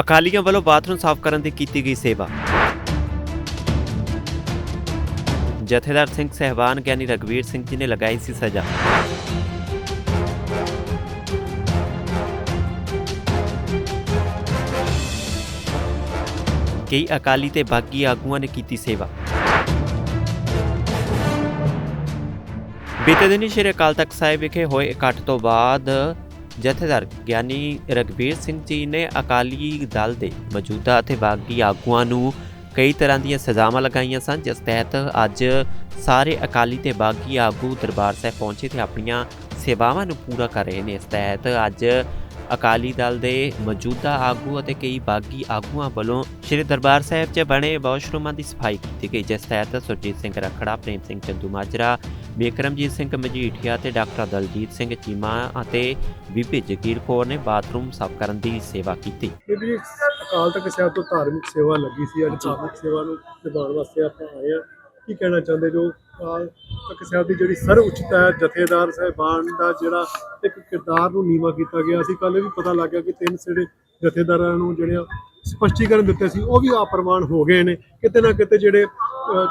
ਅਕਾਲੀਆਂ ਵੱਲੋਂ ਬਾਥਰੂਮ ਸਾਫ਼ ਕਰਨ ਦੀ ਕੀਤੀ ਗਈ ਸੇਵਾ। ਜਥੇਦਾਰ ਸਿੰਘ ਸਹਿਬਾਨ ਗਿਆਨੀ ਰਗਵੀਰ ਸਿੰਘ ਜੀ ਨੇ ਲਗਾਈ ਸੀ ਸਜ਼ਾ। ਕਈ ਅਕਾਲੀ ਤੇ ਬਾਗੀ ਆਗੂਆਂ ਨੇ ਕੀਤੀ ਸੇਵਾ। ਬੀਤੇ ਦਿਨੀ ਸ਼੍ਰੀ ਅਕਾਲ ਤਖਤ ਸਾਹਿਬ ਵਿਖੇ ਹੋਏ ਇਕੱਠ ਤੋਂ ਬਾਅਦ ਜਥੇਦਾਰ ਗਿਆਨੀ ਰਗਵੀਰ ਸਿੰਘ ਜੀ ਨੇ ਅਕਾਲੀ ਦਲ ਦੇ ਮੌਜੂਦਾ ਅਤੇ ਬਾਗੀ ਆਗੂਆਂ ਨੂੰ ਕਈ ਤਰ੍ਹਾਂ ਦੀਆਂ ਸਜ਼ਾਵਾਂ ਲਗਾਈਆਂ ਸਨ, ਜਿਸ ਤਹਿਤ ਅੱਜ ਸਾਰੇ ਅਕਾਲੀ ਤੇ ਬਾਗੀ ਆਗੂ ਦਰਬਾਰ ਸਾਹਿਬ ਪਹੁੰਚੇ ਤੇ ਆਪਣੀਆਂ ਸੇਵਾਵਾਂ ਨੂੰ ਪੂਰਾ ਕਰ ਰਹੇ ਨੇ। ਇਸ ਤਹਿਤ ਅੱਜ ਅਕਾਲੀ ਦਲ ਦੇ ਮੌਜੂਦਾ ਆਗੂ ਅਤੇ ਕਈ ਬਾਗੀ ਆਗੂਆਂ ਵੱਲੋਂ ਸ੍ਰੀ ਦਰਬਾਰ ਸਾਹਿਬ 'ਚ ਬਣੇ ਵਾਸ਼ਰੂਮਾਂ ਦੀ ਸਫ਼ਾਈ ਕੀਤੀ ਗਈ, ਜਿਸ ਤਹਿਤ ਸੁਰਜੀਤ ਸਿੰਘ ਰਖੜਾ, ਪ੍ਰੇਮ ਸਿੰਘ ਚੰਦੂ ਮਾਜਰਾ ਬਿਕਰਮਜੀਤ ਸਿੰਘ ਮਜੀਠੀਆ ਤੇ ਡਾਕਟਰ ਦਲਜੀਤ ਸਿੰਘ ਚੀਮਾ ਅਤੇ ਬੀਬੀ ਜਗੀਰ ਕੌਰ ਨੇ ਬਾਥਰੂਮ ਸਾਫ਼ ਕਰਨ ਦੀ ਸੇਵਾ ਕੀਤੀ। ਇਹ ਵੀ ਅਕਾਲ ਤਖਤ ਸਾਹਿਬ ਤੋਂ ਧਾਰਮਿਕ ਸੇਵਾ ਲੱਗੀ ਸੀ ਅੱਜ, ਧਾਰਮਿਕ ਸੇਵਾ ਨੂੰ ਨਿਭਾਉਣ ਵਾਸਤੇ ਆਪਾਂ ਆਏ ਆ ਕੀ ਕਹਿਣਾ ਚਾਹੁੰਦੇ ਜੋ ਤਖਤ ਸਾਹਿਬ ਦੀ ਜਿਹੜੀ ਸਰਵ ਹੈ, ਜਥੇਦਾਰ ਸਾਹਿਬਾਨ ਦਾ ਜਿਹੜਾ ਇੱਕ ਕਿਰਦਾਰ ਨੂੰ ਨੀਵਾ ਕੀਤਾ ਗਿਆ। ਸੀ ਕੱਲ ਵੀ ਪਤਾ ਲੱਗ ਕਿ ਤਿੰਨ ਜਿਹੜੇ ਜਥੇਦਾਰਾਂ ਨੂੰ ਜਿਹੜੇ ਸਪਸ਼ਟੀਕਰਨ ਦਿੱਤੇ ਸੀ, ਉਹ ਵੀ ਆਪਰਮਾਨ ਹੋ ਗਏ ਨੇ। ਕਿਤੇ ਨਾ ਕਿਤੇ ਜਿਹੜੇ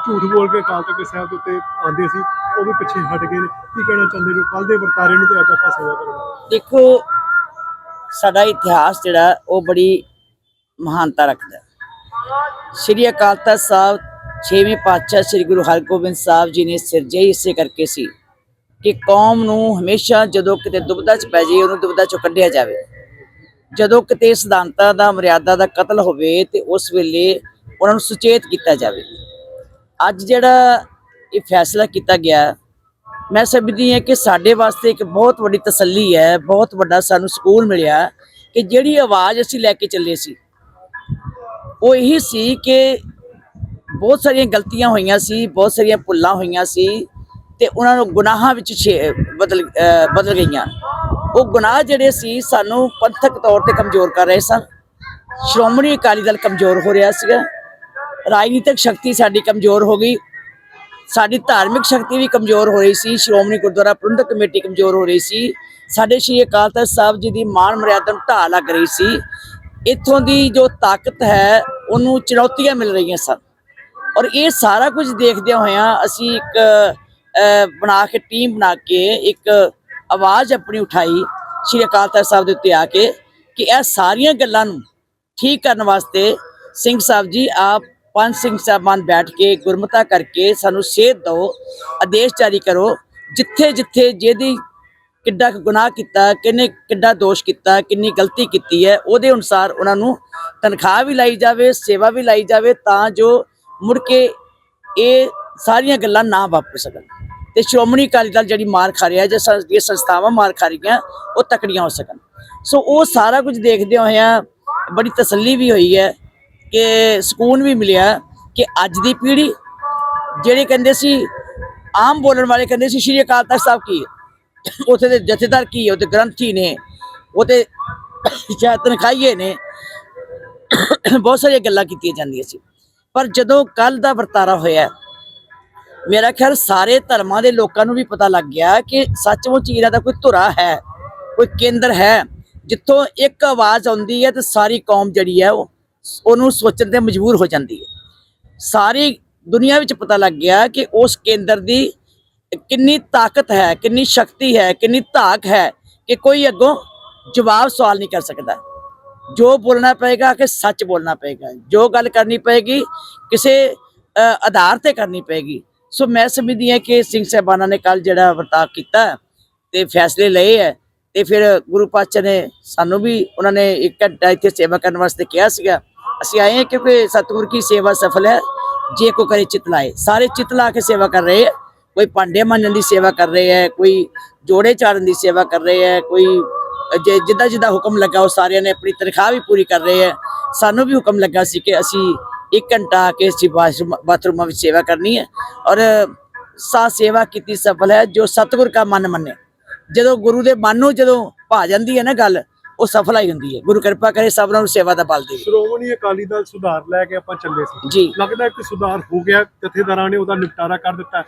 ਝੂਠ ਬੋਲ ਕੇ ਅਕਾਲ ਤਖਤ ਸਾਹਿਬ ਦੇ ਉੱਤੇ ਆਉਂਦੇ ਸੀ, ਉਹ ਵੀ ਪਿੱਛੇ ਹਟ ਗਏ ਨੇ। ਕੀ ਕਹਿਣਾ ਚਾਹੁੰਦੇ ਜੋ ਕੱਲ ਦੇ ਵਰਤਾਰੇ ਨੂੰ ਤੇ ਅੱਜ ਆਪਾਂ ਸੇਵਾ ਕਰਨਾ ਦੇਖੋ, ਸਾਡਾ ਇਤਿਹਾਸ ਜਿਹੜਾ, ਉਹ ਬੜੀ ਮਹਾਨਤਾ ਰੱਖਦਾ ਸ਼੍ਰੀ ਅਕਾਲ ਤਖਤ ਸਾਹਿਬ ਛੇਵੇਂ ਪਾਤਸ਼ਾਹ ਸ੍ਰੀ ਗੁਰੂ ਹਰਗੋਬਿੰਦ ਸਾਹਿਬ ਜੀ ਨੇ ਸਿਰਜੇ ਇਸੇ ਕਰਕੇ ਸੀ ਕਿ ਕੌਮ ਨੂੰ ਹਮੇਸ਼ਾ ਜਦੋਂ ਕਿਤੇ ਦੁਬਦਾ ਚ ਪੈ ਜਾਏ ਉਹਨੂੰ ਦੁਬਦਾ ਚੋਂ ਕੱਢਿਆ ਜਾਵੇ। ਜਦੋਂ ਕਿਤੇ ਸਿਧਾਂਤਾਂ ਦਾ, ਮਰਿਆਦਾ ਦਾ ਕਤਲ ਹੋਵੇ ਤੇ ਉਸ ਵੇਲੇ ਉਹਨਾਂ ਨੂੰ ਸੁਚੇਤ ਕੀਤਾ ਜਾਵੇ। ਅੱਜ ਜਿਹੜਾ ਇਹ ਫੈਸਲਾ ਕੀਤਾ ਗਿਆ, ਮੈਂ ਸਮਝਦੀ ਹਾਂ ਕਿ ਸਾਡੇ ਵਾਸਤੇ ਇੱਕ ਬਹੁਤ ਵੱਡੀ ਤਸੱਲੀ ਹੈ, ਬਹੁਤ ਵੱਡਾ ਸਾਨੂੰ ਸਕੂਨ ਮਿਲਿਆ ਕਿ ਜਿਹੜੀ ਆਵਾਜ਼ ਅਸੀਂ ਲੈ ਕੇ ਚੱਲੇ ਸੀ, ਉਹ ਇਹੀ ਸੀ ਕਿ ਬਹੁਤ ਸਾਰੀਆਂ ਗਲਤੀਆਂ ਹੋਈਆਂ ਸੀ, ਬਹੁਤ ਸਾਰੀਆਂ ਭੁੱਲਾਂ ਹੋਈਆਂ ਸੀ ਤੇ ਉਹਨਾਂ ਨੂੰ ਗੁਨਾਹਾਂ ਵਿੱਚ ਛੇ- ਬਦਲ ਬਦਲ ਗਈਆਂ। ਉਹ ਗੁਨਾਹ ਜਿਹੜੇ ਸੀ ਸਾਨੂੰ ਪੰਥਕ ਤੌਰ ਤੇ ਕਮਜ਼ੋਰ ਕਰ ਰਹੇ ਸਨ। ਸ਼੍ਰੋਮਣੀ ਅਕਾਲੀ ਦਲ ਕਮਜ਼ੋਰ ਹੋ ਰਿਹਾ ਸੀਗਾ। ਰਾਜਨੀਤਿਕ ਸ਼ਕਤੀ ਸਾਡੀ ਕਮਜ਼ੋਰ ਹੋ ਗਈ। ਸਾਡੀ ਧਾਰਮਿਕ ਸ਼ਕਤੀ ਵੀ ਕਮਜ਼ੋਰ ਹੋ ਰਹੀ ਸੀ। ਸ਼੍ਰੋਮਣੀ ਗੁਰਦੁਆਰਾ ਪ੍ਰਬੰਧਕ ਕਮੇਟੀ ਕਮਜ਼ੋਰ ਹੋ ਰਹੀ ਸੀ। ਸਾਡੇ ਸ਼੍ਰੀ ਅਕਾਲ ਤਖਤ ਸਾਹਿਬ ਜੀ ਦੀ ਮਾਣ ਮਰਿਆਦਾ ਨੂੰ ਢਾਹ ਲੱਗ ਰਹੀ ਸੀ। ਇੱਥੋਂ ਦੀ ਜੋ ਤਾਕਤ ਹੈ, ਉਹਨੂੰ ਚੁਣੌਤੀਆਂ ਮਿਲ ਰਹੀਆਂ ਸਨ। ਔਰ ਇਹ ਸਾਰਾ ਕੁਝ ਦੇਖਦਿਆਂ ਹੋਇਆਂ ਅਸੀਂ ਇੱਕ ਬਣਾ ਕੇ, ਟੀਮ ਬਣਾ ਕੇ ਇੱਕ ਆਵਾਜ਼ ਆਪਣੀ ਉਠਾਈ ਸ਼੍ਰੀ ਅਕਾਲ ਤਖਤ ਸਾਹਿਬ ਦੇ ਉੱਤੇ ਆ ਕੇ ਕਿ ਇਹ ਸਾਰੀਆਂ ਗੱਲਾਂ ਨੂੰ ਠੀਕ ਕਰਨ ਵਾਸਤੇ ਸਿੰਘ ਸਾਹਿਬ ਜੀ, ਆਪ ਪੰਜ ਸਿੰਘ ਸਾਹਿਬਾਨ ਬੈਠ ਕੇ ਗੁਰਮਤਾ ਕਰਕੇ ਸਾਨੂੰ ਸੇਧ ਦਿਓ, ਆਦੇਸ਼ ਜਾਰੀ ਕਰੋ, ਜਿੱਥੇ ਜਿੱਥੇ ਜਿਹਦੀ ਕਿੱਡਾ ਗੁਨਾਹ ਕੀਤਾ ਕਿੰਨੇ ਕਿੱਡਾ ਦੋਸ਼ ਕੀਤਾ, ਕਿੰਨੀ ਗਲਤੀ ਕੀਤੀ ਹੈ, ਉਹਦੇ ਅਨੁਸਾਰ ਉਹਨਾਂ ਨੂੰ ਤਨਖਾਹ ਵੀ ਲਾਈ ਜਾਵੇ, ਸੇਵਾ ਵੀ ਲਾਈ ਜਾਵੇ, ਤਾਂ ਜੋ ਮੁੜ ਕੇ ਇਹ ਸਾਰੀਆਂ ਗੱਲਾਂ ਨਾ ਵਾਪਰ ਸਕਣ। ਤੇ ਸ਼੍ਰੋਮਣੀ ਅਕਾਲੀ ਦਲ ਜਿਹੜੀ ਮਾਰ ਖਾ ਰਿਹਾ, ਜਾਂ ਸੰ- ਜਿਹੜੀਆਂ ਸੰਸਥਾਵਾਂ ਮਾਰ ਖਾ ਰਹੀਆਂ, ਉਹ ਤਕੜੀਆਂ ਹੋ ਸਕਣ। ਸੋ ਉਹ ਸਾਰਾ ਕੁਝ ਦੇਖਦੇ ਹੋਇਆਂ ਬੜੀ ਤਸੱਲੀ ਵੀ ਹੋਈ ਹੈ ਕਿ ਸਕੂਨ ਵੀ ਮਿਲਿਆ ਕਿ ਅੱਜ ਦੀ ਪੀੜ੍ਹੀ, ਜਿਹੜੇ ਕਹਿੰਦੇ ਸੀ, ਆਮ ਬੋਲਣ ਵਾਲੇ ਕਹਿੰਦੇ ਸੀ, ਸ਼੍ਰੀ ਅਕਾਲ ਤਖਤ ਸਾਹਿਬ ਕੀ ਹੈ? ਉੱਥੇ ਦੇ ਜਥੇਦਾਰ ਕੀ ਹੈ? ਉਹਦੇ ਗ੍ਰੰਥੀ ਨੇ ਉਹਦੇ ਸ਼ਾਇਦ ਤਨਖਾਹੀਏ ਨੇ, ਬਹੁਤ ਸਾਰੀਆਂ ਗੱਲਾਂ ਕੀਤੀਆਂ ਜਾਂਦੀਆਂ ਸੀ। ਪਰ ਜਦੋਂ ਕੱਲ ਦਾ ਵਰਤਾਰਾ ਹੋਇਆ, ਮੇਰਾ ਖਿਆਲ ਸਾਰੇ ਧਰਮਾਂ ਦੇ ਲੋਕਾਂ ਨੂੰ ਵੀ ਪਤਾ ਲੱਗ ਗਿਆ ਕਿ ਸੱਚਮੁੱਚ ਇਹਨਾਂ ਦਾ ਕੋਈ ਧੁਰਾ ਹੈ, ਕੋਈ ਕੇਂਦਰ ਹੈ। ਜਿੱਥੋਂ ਇੱਕ ਆਵਾਜ਼ ਆਉਂਦੀ ਹੈ ਤੇ ਸਾਰੀ ਕੌਮ ਜਿਹੜੀ ਹੈ ਉਹ ਉਹਨੂੰ ਸੋਚਣ ਤੇ ਮਜਬੂਰ ਹੋ ਜਾਂਦੀ ਹੈ। ਸਾਰੀ ਦੁਨੀਆ ਵਿੱਚ ਪਤਾ ਲੱਗ ਗਿਆ ਕਿ ਉਸ ਕੇਂਦਰ ਦੀ ਕਿੰਨੀ ਤਾਕਤ ਹੈ, ਕਿੰਨੀ ਸ਼ਕਤੀ ਹੈ, ਕਿੰਨੀ ਧਾਕ ਹੈ ਕਿ ਕੋਈ ਅੱਗੋਂ ਜਵਾਬ ਸਵਾਲ ਨਹੀਂ ਕਰ ਸਕਦਾ। ਜੋ ਬੋਲਣਾ ਪਏਗਾ ਕਿ ਸੱਚ ਬੋਲਣਾ ਪਏਗਾ। ਜੋ ਗੱਲ ਕਰਨੀ ਪਏਗੀ, ਕਿਸੇ ਆਧਾਰ ਤੇ ਕਰਨੀ ਪਏਗੀ। ਸੋ ਮੈਂ ਸਮਝਦੀ ਹਾਂ ਕਿ ਸਿੰਘ ਸਾਹਿਬਾਨਾਂ ਨੇ ਕੱਲ ਜਿਹੜਾ ਵਰਤਾਅ ਕੀਤਾ ਤੇ ਫੈਸਲੇ ਲਏ ਹੈ ਤੇ ਫਿਰ ਗੁਰੂ ਪਾਤਸ਼ਾਹ ਨੇ ਸਾਨੂੰ ਵੀ ਉਹਨਾਂ ਨੇ ਇੱਕ ਘੰਟਾ ਇੱਥੇ ਸੇਵਾ ਕਰਨ ਵਾਸਤੇ ਕਿਹਾ ਸੀਗਾ। ਅਸੀਂ ਆਏ ਹਾਂ ਕਿਉਂਕਿ ਸਤਿਗੁਰ ਕੀ ਸੇਵਾ ਸਫਲ ਹੈ। ਜੇ ਕੋ ਕਰੇ ਚਿਤ ਲਾਏ। ਸਾਰੇ ਚਿਤ ਲਾ ਕੇ ਸੇਵਾ ਕਰ ਰਹੇ ਹੈ। ਕੋਈ ਭਾਂਡੇ ਮੰਨਣ ਦੀ ਸੇਵਾ ਕਰ ਰਹੇ ਹੈ, ਕੋਈ ਜੋੜੇ ਚਾੜਨ ਦੀ ਸੇਵਾ ਕਰ ਰਹੇ ਹੈ, ਕੋਈ ਜੇ ਜਿੱਦਾਂ ਜਿੱਦਾਂ ਹੁਕਮ ਲੱਗਾ, ਉਹ ਸਾਰਿਆਂ ਨੇ ਆਪਣੀ ਤਨਖਾਹ ਵੀ ਪੂਰੀ ਕਰ ਰਹੇ ਹੈ ਸਾਨੂੰ ਵੀ ਹੁਕਮ ਲੱਗਾ ਸੀ ਕਿ ਅਸੀਂ ਇੱਕ ਘੰਟਾ ਆ ਕੇ ਅਸੀਂ ਬਾਥਰੂਮ- ਬਾਥਰੂਮਾਂ ਵਿੱਚ ਸੇਵਾ ਕਰਨੀ ਹੈ ਔਰ ਸਾ ਸੇਵਾ ਕੀਤੀ ਸਫਲ ਹੈ, ਜੋ ਸਤਿਗੁਰ ਕਾ ਮਨ ਮੰਨੇ। ਜਦੋਂ ਗੁਰੂ ਦੇ ਮਨ ਨੂੰ ਜਦੋਂ ਭਾ ਜਾਂਦੀ ਹੈ ਨਾ ਗੱਲ ਉਹ ਸਫਲ ਹੀ ਹੁੰਦੀ ਹੈ। ਗੁਰੂ ਕਿਰਪਾ ਕਰੇ ਸਭ ਨੂੰ ਸੇਵਾ ਦਾ ਬਲ ਦੇਵੇ। ਸ਼੍ਰੋਮਣੀ ਅਕਾਲੀ ਦਲ ਸੁਧਾਰ ਲੈ ਕੇ ਆਪਾਂ ਚੱਲੇ ਸੀ। ਜੀ। ਲੱਗਦਾ ਕਿ ਸੁਧਾਰ ਹੋ ਗਿਆ। ਜਥੇਦਾਰਾਂ ਨੇ ਉਹਦਾ ਨਿਪਟਾਰਾ ਕਰ ਦਿੱਤਾ।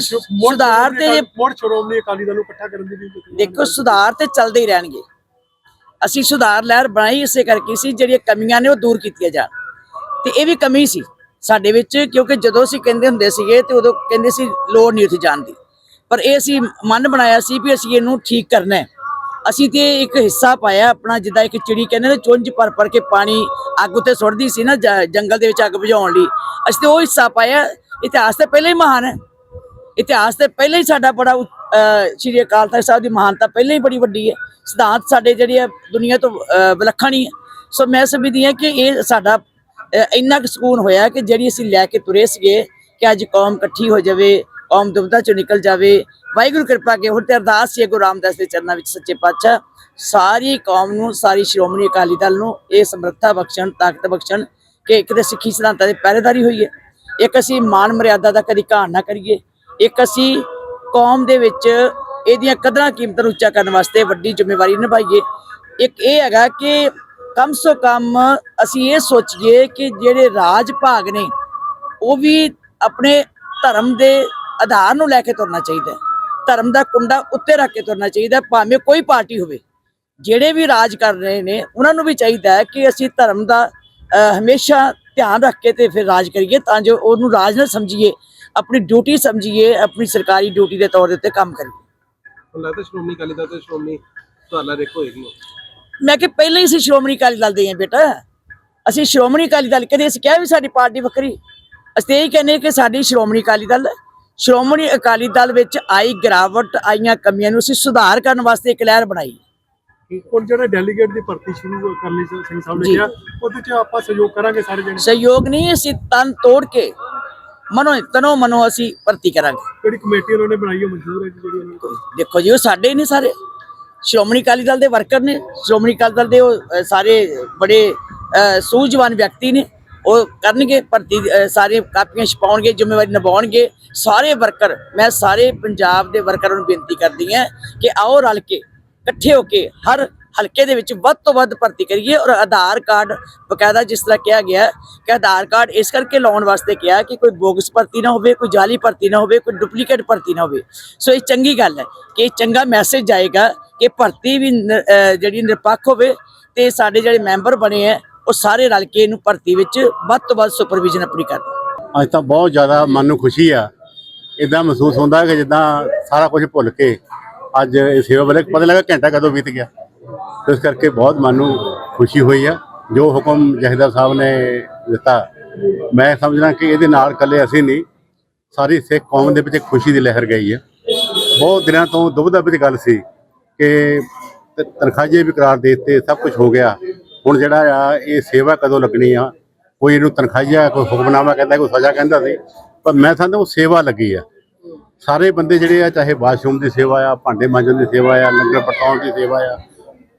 ਸੁਧਾਰ ਤੇ ਮੁੜ ਸ਼੍ਰੋਮਣੀ ਅਕਾਲੀ ਦਲ ਨੂੰ ਇਕੱਠਾ ਕਰਨ ਦੀ ਵੀ ਦੇਖੋ ਸੁਧਾਰ ਤੇ ਚੱਲਦੇ ਹੀ ਰਹਿਣਗੇ। ਅਸੀਂ ਸੁਧਾਰ ਲਹਿਰ ਬਣਾਈ ਇਸੇ ਕਰਕੇ ਸੀ ਜਿਹੜੀਆਂ ਕਮੀਆਂ ਨੇ ਉਹ ਦੂਰ ਕੀਤੀਆਂ ਜਾਣ। ਤੇ ਇਹ ਵੀ ਕਮੀ ਸੀ ਸਾਡੇ ਵਿੱਚ ਕਿਉਂਕਿ ਜਦੋਂ ਅਸੀਂ ਕਹਿੰਦੇ ਹੁੰਦੇ ਸੀਗੇ ਤੇ ਉਦੋਂ ਕਹਿੰਦੇ ਸੀ ਲੋੜ ਨਹੀਂ ਉੱਥੇ ਜਾਣ ਦੀ। ਪਰ ਇਹ ਅਸੀਂ ਮਨ ਬਣਾਇਆ ਸੀ ਵੀ ਅਸੀਂ ਇਹਨੂੰ ਠੀਕ ਕਰਨਾ ਹੈ। ਅਸੀਂ ਤੇ ਇੱਕ ਹਿੱਸਾ ਪਾਇਆ ਆਪਣਾ, ਜਿੱਦਾਂ ਇੱਕ ਚਿੜੀ ਕਹਿੰਦੇ ਨੇ, ਚੁੰਝ ਭਰ ਭਰ ਕੇ ਪਾਣੀ ਅੱਗ ਉੱਤੇ ਸੁੱਟਦੀ ਸੀ ਨਾ ਜੰਗਲ ਦੇ ਵਿੱਚ ਅੱਗ ਬੁਝਾਉਣ ਲਈ। ਅਸੀਂ ਤੇ ਉਹ ਹਿੱਸਾ ਪਾਇਆ। ਇਤਿਹਾਸ ਤੇ ਪਹਿਲਾਂ ਹੀ ਮਹਾਨ ਹੈ। ਇਤਿਹਾਸ ਤੇ ਪਹਿਲਾਂ ਹੀ ਸਾਡਾ ਬੜਾ ਉ- ਸ਼੍ਰੀ ਅਕਾਲ ਤਖਤ ਸਾਹਿਬ ਦੀ ਮਹਾਨਤਾ ਪਹਿਲਾਂ ਹੀ ਬੜੀ ਵੱਡੀ ਹੈ। ਸਿਧਾਂਤ ਸਾਡੇ ਜਿਹੜੇ ਆ, ਦੁਨੀਆ ਤੋਂ ਵਿਲੱਖਣ ਹੀ ਹੈ। ਸੋ ਮੈਂ ਸਮਝਦੀ ਹਾਂ ਕਿ ਇਹ ਸਾਡਾ ਇੰਨਾ ਕੁ ਸਕੂਨ ਹੋਇਆ ਕਿ ਜਿਹੜੀ ਅਸੀਂ ਲੈ ਕੇ ਤੁਰੇ ਸੀਗੇ ਕਿ ਅੱਜ ਕੌਮ ਇਕੱਠੀ ਹੋ ਜਾਵੇ, ਕੌਮ ਦੁਬਦਾ ਚੋਂ ਨਿਕਲ ਜਾਵੇ ਵਾਹਿਗੁਰੂ ਕਿਰਪਾ ਕੇ ਹੁਣ ਤੇ ਅਰਦਾਸ ਸੀ ਗੁਰੂ ਰਾਮਦਾਸ ਦੇ ਚਰਨਾਂ ਵਿੱਚ ਸੱਚੇ ਪਾਤਸ਼ਾਹ, ਸਾਰੀ ਕੌਮ ਨੂੰ, ਸਾਰੀ ਸ਼੍ਰੋਮਣੀ ਅਕਾਲੀ ਦਲ ਨੂੰ ਇਹ ਸਮਰੱਥਾ ਬਖਸ਼ਣ, ਤਾਕਤ ਬਖਸ਼ਣ ਕਿ ਇੱਕ ਤੇ ਸਿੱਖੀ ਸਿਧਾਂਤਾਂ ਦੀ ਪਹਿਰੇਦਾਰੀ ਹੋਈ ਹੈ, ਇੱਕ ਅਸੀਂ ਮਾਨ ਮਰਿਆਦਾ ਦਾ ਕਦੀ ਘਾਣ ਨਾ ਕਰੀਏ, ਇੱਕ ਅਸੀਂ ਕੌਮ ਦੇ ਵਿੱਚ ਇਹਦੀਆਂ ਕਦਰਾਂ ਕੀਮਤਾਂ ਨੂੰ ਉੱਚਾ ਕਰਨ ਵਾਸਤੇ ਵੱਡੀ ਜ਼ਿੰਮੇਵਾਰੀ ਨਿਭਾਈਏ। ਇੱਕ ਇਹ ਹੈਗਾ ਕਿ ਕਮ ਸੋ ਕਮ ਅਸੀਂ ਇਹ ਸੋਚੀਏ ਕਿ ਜਿਹੜੇ ਰਾਜ ਭਾਗ ਨੇ, ਉਹ ਵੀ ਆਪਣੇ ਧਰਮ ਦੇ ਆਧਾਰ ਨੂੰ ਲੈ ਕੇ ਤੁਰਨਾ ਚਾਹੀਦਾ ਹੈ। ਧਰਮ ਦਾ ਕੁੰਡਾ ਉੱਤੇ ਰੱਖ ਕੇ ਤੁਰਨਾ ਚਾਹੀਦਾ ਭਾਵੇਂ ਕੋਈ ਪਾਰਟੀ ਹੋਵੇ। ਜਿਹੜੇ ਵੀ ਰਾਜ ਕਰ ਰਹੇ ਨੇ ਉਹਨਾਂ ਨੂੰ ਵੀ ਚਾਹੀਦਾ ਹੈ ਕਿ ਅਸੀਂ ਧਰਮ ਦਾ ਹਮੇਸ਼ਾ ਧਿਆਨ ਰੱਖ ਕੇ ਤੇ ਫਿਰ ਰਾਜ ਕਰੀਏ ਤਾਂ ਜੋ ਉਹਨੂੰ ਰਾਜ ਨਾ ਸਮਝੀਏ ਆਪਣੀ ਡਿਊਟੀ ਸਮਝੀਏ ਆਪਣੀ ਸਰਕਾਰੀ ਡਿਊਟੀ ਦੇ ਤੌਰ ਦੇ ਉੱਤੇ ਕੰਮ ਕਰੀਏ। ਹੁਣ ਲੱਗਦਾ ਸ਼੍ਰੋਮਣੀ ਅਕਾਲੀ ਦਲ ਤੇ ਸ਼੍ਰੋਮਣੀ ਧਾਰਨਾ ਇੱਕ ਹੋਏਗੀ ਮੈਂ ਕਿ ਪਹਿਲਾਂ ਹੀ ਸੀ ਸ਼੍ਰੋਮਣੀ ਅਕਾਲੀ ਦਲ ਦੇ ਹਾਂ ਬੇਟਾ। ਅਸੀਂ ਸ਼੍ਰੋਮਣੀ ਅਕਾਲੀ ਦਲ ਕਦੇ ਅਸੀਂ ਕਿਹਾ ਵੀ ਸਾਡੀ ਪਾਰਟੀ ਵੱਖਰੀ? ਅਸੀਂ ਇਹ ਕਹਿੰਦੇ ਕਿ ਸਾਡੀ ਸ਼੍ਰੋਮਣੀ ਅਕਾਲੀ ਦਲ ਹੈ। ਸ਼੍ਰੋਮਣੀ ਅਕਾਲੀ ਦਲ ਵਿੱਚ ਆਈ ਗਿਰਾਵਟ ਆਈਆਂ ਕਮੀਆਂ ਨੂੰ ਅਸੀਂ ਸੁਧਾਰ ਕਰਨ ਵਾਸਤੇ ਇੱਕ ਲਹਿਰ ਬਣਾਈ। ਹੁਣ ਜਿਹੜਾ ਡੈਲੀਗੇਟ ਦੀ ਭਰਤੀ ਸ਼ੁਰੂ ਕਰਨੀ ਸਿੰਘ ਸਾਹਿਬ ਨੇ। ਕਿਹਾ ਉਹਦੇ 'ਚ ਆਪਾਂ ਸਹਿਯੋਗ ਕਰਾਂਗੇ ਸਾਰੇ ਜਣੇ। ਸਹਿਯੋਗ ਨਹੀਂ ਅਸੀਂ ਤਨ ਤੋੜ ਕੇ ਮਨੋ ਤਨੋ ਮਨੋ ਅਸੀਂ ਭਰਤੀ ਕਰਾਂਗੇ। ਜਿਹੜੀ ਕਮੇਟੀ ਉਹਨਾਂ ਨੇ ਬਣਾਈ ਉਹ ਮਨਜ਼ੂਰ ਹੈ ਜੀ ਜਿਹੜੀ ਉਹਨਾਂ ਨੇ ਦੇਖੋ ਜੀ ਉਹ ਸਾਡੇ ਹੀ ਨੇ ਸਾਰੇ। ਸ਼੍ਰੋਮਣੀ ਅਕਾਲੀ ਦਲ ਦੇ ਵਰਕਰ ਨੇ। ਸ਼੍ਰੋਮਣੀ ਅਕਾਲੀ ਦਲ ਦੇ ਉਹ ਅ, ਸਾਰੇ ਬੜੇ ਅ, ਸੂਝਵਾਨ ਵਿਅਕਤੀ ਨੇ। ਉਹ ਕਰਨਗੇ, ਭਰਤੀ ਸਾਰੀਆਂ ਕਾਪੀਆਂ ਛਪਾਉਣਗੇ, ਜ਼ਿੰਮੇਵਾਰੀ ਨਿਭਾਉਣਗੇ। ਸਾਰੇ ਵਰਕਰ, ਮੈਂ ਸਾਰੇ ਪੰਜਾਬ ਦੇ ਵਰਕਰਾਂ ਨੂੰ ਬੇਨਤੀ ਕਰਦੀ ਹਾਂ ਕਿ ਆਓ ਰਲ ਕੇ, ਇਕੱਠੇ ਹੋ ਕੇ ਹਰ ਹਲਕੇ ਦੇ ਵਿੱਚ ਵੱਧ ਤੋਂ ਵੱਧ ਭਰਤੀ ਕਰੀਏ ਔਰ ਆਧਾਰ ਕਾਰਡ, ਬਕਾਇਦਾ ਜਿਸ ਤਰ੍ਹਾਂ ਕਿਹਾ ਗਿਆ ਕਿ ਆਧਾਰ ਕਾਰਡ ਇਸ ਕਰਕੇ ਲਾਉਣ ਵਾਸਤੇ ਕਿਹਾ ਕਿ ਕੋਈ ਬੋਗਸ ਭਰਤੀ ਨਾ ਹੋਵੇ, ਕੋਈ ਜਾਲੀ ਭਰਤੀ ਨਾ ਹੋਵੇ, ਕੋਈ ਡੁਪਲੀਕੇਟ ਭਰਤੀ ਨਾ ਹੋਵੇ। ਸੋ ਇਹ ਚੰਗੀ ਗੱਲ ਹੈ ਕਿ ਇਹ ਚੰਗਾ ਮੈਸੇਜ ਜਾਏਗਾ ਕਿ ਭਰਤੀ ਵੀ ਨ- ਜਿਹੜੀ ਨਿਰਪੱਖ ਹੋਵੇ ਤੇ ਸਾਡੇ ਜਿਹੜੇ ਮੈਂਬਰ ਬਣੇ ਆ ਉਹ ਸਾਰੇ ਰਲ ਕੇ ਇਹਨੂੰ ਭਰਤੀ ਵਿੱਚ ਵੱਧ ਤੋਂ ਵੱਧ ਸੁਪਰਵਿਜ਼ਨ ਆਪਣੀ ਕਰਨ ਅੱਜ ਤਾਂ ਬਹੁਤ ਜ਼ਿਆਦਾ ਮਨ ਨੂੰ ਖੁਸ਼ੀ ਆ। ਇਦਾਂ ਮਹਿਸੂਸ ਹੁੰਦਾ ਕਿ ਜਿੱਦਾਂ ਸਾਰਾ ਕੁਝ ਭੁੱਲ ਕੇ ਅੱਜ ਇਹ ਸੇਵਾ ਵੇਲੇ ਪਤਾ ਲੱਗਾ ਘੰਟਾ ਕਦੋਂ ਬੀਤ ਗਿਆ। ਇਸ ਕਰਕੇ ਬਹੁਤ ਮਨ ਨੂੰ ਖੁਸ਼ੀ ਹੋਈ ਆ। ਜੋ ਹੁਕਮ ਜਹਦਰ ਸਾਹਿਬ ਨੇ ਦਿੱਤਾ, ਮੈਂ ਸਮਝਣਾ ਕਿ ਇਹਦੇ ਨਾਲ ਇਕੱਲੇ ਅਸੀਂ ਨਹੀਂ, ਸਾਰੀ ਸਿੱਖ ਕੌਮ ਦੇ ਵਿੱਚ ਖੁਸ਼ੀ ਦੀ ਲਹਿਰ ਗਈ ਹੈ ਬਹੁਤ ਦਿਨਾਂ ਤੋਂ ਦੁਬਦਾ ਵਿੱਚ ਗੱਲ ਸੀ ਕਿ ਤ- ਤਨਖਾਹੀਏ ਵੀ ਕਰਾਰ ਦੇ ਦਿੱਤੇ, ਸਭ ਕੁਝ ਹੋ ਗਿਆ। ਹੁਣ ਜਿਹੜਾ ਆ ਇਹ ਸੇਵਾ ਕਦੋਂ ਲੱਗਣੀ ਆ? ਕੋਈ ਇਹਨੂੰ ਤਨਖਾਹੀਆ ਕੋਈ ਹੁਕਮਨਾਮਾ ਕਹਿੰਦਾ ਕੋਈ ਸਜ਼ਾ ਕਹਿੰਦਾ ਸੀ। ਪਰ ਮੈਂ ਸਮਝਦਾ ਉਹ ਸੇਵਾ ਲੱਗੀ ਆ। ਸਾਰੇ ਬੰਦੇ ਜਿਹੜੇ ਆ ਚਾਹੇ ਵਾਸ਼ਰੂਮ ਦੀ ਸੇਵਾ ਆ ਭਾਂਡੇ ਮਾਂਜਣ ਦੀ ਸੇਵਾ ਆ ਲੰਗਰ ਪਰਤਾਉਣ ਦੀ ਸੇਵਾ ਆ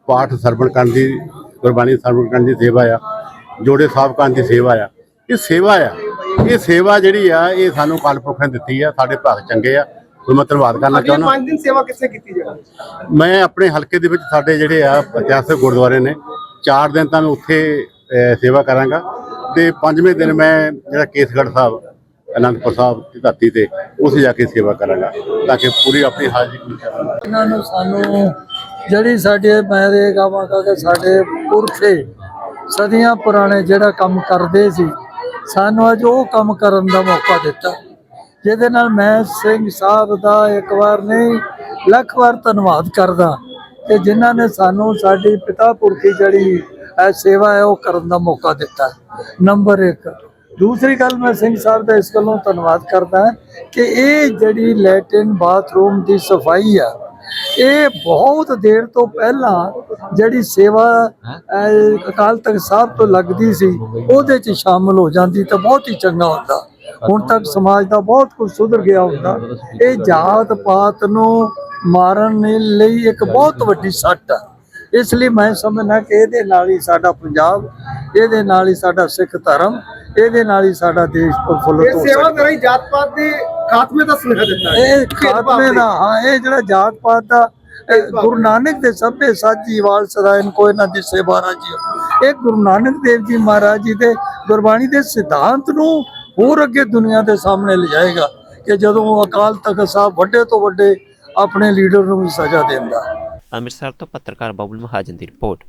ਪਾਠ ਸਰਵਣ ਕਰਨ ਦੀ ਗੁਰਬਾਣੀ ਸਰਵਣ ਕਰਨ ਦੀ ਸੇਵਾ ਆ ਜੋੜੇ ਸਾਫ਼ ਕਰਨ ਦੀ ਸੇਵਾ ਆ। ਇਹ ਸੇਵਾ ਆ। ਇਹ ਸੇਵਾ ਜਿਹੜੀ ਆ ਇਹ ਸਾਨੂੰ ਕਾਲ ਪੁਰਖ ਨੇ ਦਿੱਤੀ ਆ ਸਾਡੇ ਭਾਗ ਚੰਗੇ ਆ। ਸੋ ਮੈਂ ਧੰਨਵਾਦ ਕਰਨਾ ਚਾਹੁੰਦਾ। ਪੰਜ ਦਿਨ ਸੇਵਾ ਕਿੱਥੇ ਕੀਤੀ ਜਾਣੀ ਮੈਂ ਆਪਣੇ ਹਲਕੇ ਦੇ ਵਿੱਚ ਸਾਡੇ ਜਿਹੜੇ ਆ ਇਤਿਹਾਸਕ ਗੁਰਦੁਆਰੇ ਨੇ। 4 ਦਿਨ ਤਾਂ ਮੈਂ ਉੱਥੇ ਸੇਵਾ ਕਰਾਂਗਾ। ਤੇ ਪੰਜਵੇਂ ਦਿਨ ਮੈਂ ਜਿਹੜਾ ਕੇਸਗੜ੍ਹ ਸਾਹਿਬ, ਅਨੰਦਪੁਰ ਸਾਹਿਬ ਦੀ ਧਰਤੀ ਤੇ, ਉੱਥੇ ਜਾ ਕੇ ਸੇਵਾ ਕਰਾਂਗਾ, ਤਾਂ ਕਿ ਪੂਰੀ ਆਪਣੀ ਹਾਜ਼ਰੀ ਇਹਨਾਂ ਨੂੰ ਸਾਨੂੰ ਜਿਹੜੀ ਸਾਡੇ ਮੈਂ ਇਹ ਕਹਾਂਗਾ ਕਿ ਸਾਡੇ ਪੁਰਖੇ, ਸਦੀਆਂ ਪੁਰਾਣੇ ਜਿਹੜਾ ਕੰਮ ਕਰਦੇ ਸੀ, ਸਾਨੂੰ ਅੱਜ ਉਹ ਕੰਮ ਕਰਨ ਦਾ ਮੌਕਾ ਦਿੱਤਾ। ਜਿਹਦੇ ਨਾਲ ਮੈਂ ਸਿੰਘ ਸਾਹਿਬ ਦਾ ਇੱਕ ਵਾਰ ਨਹੀਂ, ਲੱਖ ਵਾਰ ਧੰਨਵਾਦ ਕਰਦਾ। ਕਿ ਜਿਨ੍ਹਾਂ ਨੇ ਸਾਨੂੰ ਸਾਡੀ ਪਿਤਾ ਪੁਰਖੀ ਜਿਹੜੀ ਸੇਵਾ ਹੈ ਉਹ ਕਰਨ ਦਾ ਮੌਕਾ ਦਿੱਤਾ। ਨੰਬਰ 1 ਦੂਸਰੀ ਗੱਲ ਮੈਂ ਸਿੰਘ ਸਾਹਿਬ ਦਾ ਇਸ ਗੱਲੋਂ ਧੰਨਵਾਦ ਕਰਦਾ ਕਿ ਇਹ ਜਿਹੜੀ ਲੈਟਰਿਨ ਬਾਥਰੂਮ ਦੀ ਸਫ਼ਾਈ ਆ ਇਹ ਬਹੁਤ ਦੇਰ ਤੋਂ ਪਹਿਲਾਂ ਜਿਹੜੀ ਸੇਵਾ ਅਕਾਲ ਤਖਤ ਸਾਹਿਬ ਤੋਂ ਲੱਗਦੀ ਸੀ ਉਹਦੇ 'ਚ ਸ਼ਾਮਲ ਹੋ ਜਾਂਦੀ ਤਾਂ ਬਹੁਤ ਹੀ ਚੰਗਾ ਹੁੰਦਾ। ਹੁਣ ਤੱਕ ਸਮਾਜ ਦਾ ਬਹੁਤ ਕੁਝ ਸੁਧਰ ਗਿਆ ਹੁੰਦਾ। ਇਹ ਜਾਤ ਪਾਤ ਨੂੰ ਮਾਰਨ ਲਈ ਇੱਕ ਬਹੁਤ ਵੱਡੀ ਸੱਟ ਹੈ ਇਸ ਲਈ ਮੈਂ ਸਮਝਣਾ ਕਿ ਇਹਦੇ ਨਾਲ ਹੀ ਸਾਡਾ ਪੰਜਾਬ ਇਹਦੇ ਨਾਲ ਹੀ ਸਾਡਾ ਸਿੱਖ ਧਰਮ ਇਹਦੇ ਨਾਲ ਹੀ ਸਾਡਾ ਦੇਸ਼ ਪ੍ਰਫੁੱਲਤ ਹੋ ਸਕਦਾ। ਕਰਾਈ ਜਾਤ ਪਾਤ ਦੇ ਖਾਤਮੇ ਦਾ ਸੁਨੇਹਾ ਦਿੱਤਾ ਇਹ ਖਾਤਮੇ ਦਾ ਹਾਂ ਇਹ ਜਿਹੜਾ ਜਾਤ ਪਾਤ ਦਾ। ਗੁਰੂ ਨਾਨਕ ਦੇ ਸਭੇ ਸਾਜੀ ਵਾਲ ਸਦਾਇਨ ਕੋ ਇਹਨਾਂ ਦੀ ਸੇਵਾ ਰਾਜੀ ਇਹ ਗੁਰੂ ਨਾਨਕ ਦੇਵ ਜੀ ਮਹਾਰਾਜ ਜੀ ਦੇ ਗੁਰਬਾਣੀ ਦੇ ਸਿਧਾਂਤ ਨੂੰ ਹੋਰ ਅੱਗੇ ਦੁਨੀਆ ਦੇ ਸਾਹਮਣੇ ਲਿਜਾਏਗਾ ਕਿ ਜਦੋਂ ਅਕਾਲ ਤਖਤ ਸਾਹਿਬ ਵੱਡੇ ਤੋਂ ਵੱਡੇ ਆਪਣੇ ਲੀਡਰ ਨੂੰ ਵੀ ਸਜ਼ਾ ਦਿੰਦਾ ਅੰਮ੍ਰਿਤਸਰ ਤੋਂ ਪੱਤਰਕਾਰ ਬਬਲ ਮਹਾਜਨ ਦੀ ਰਿਪੋਰਟ।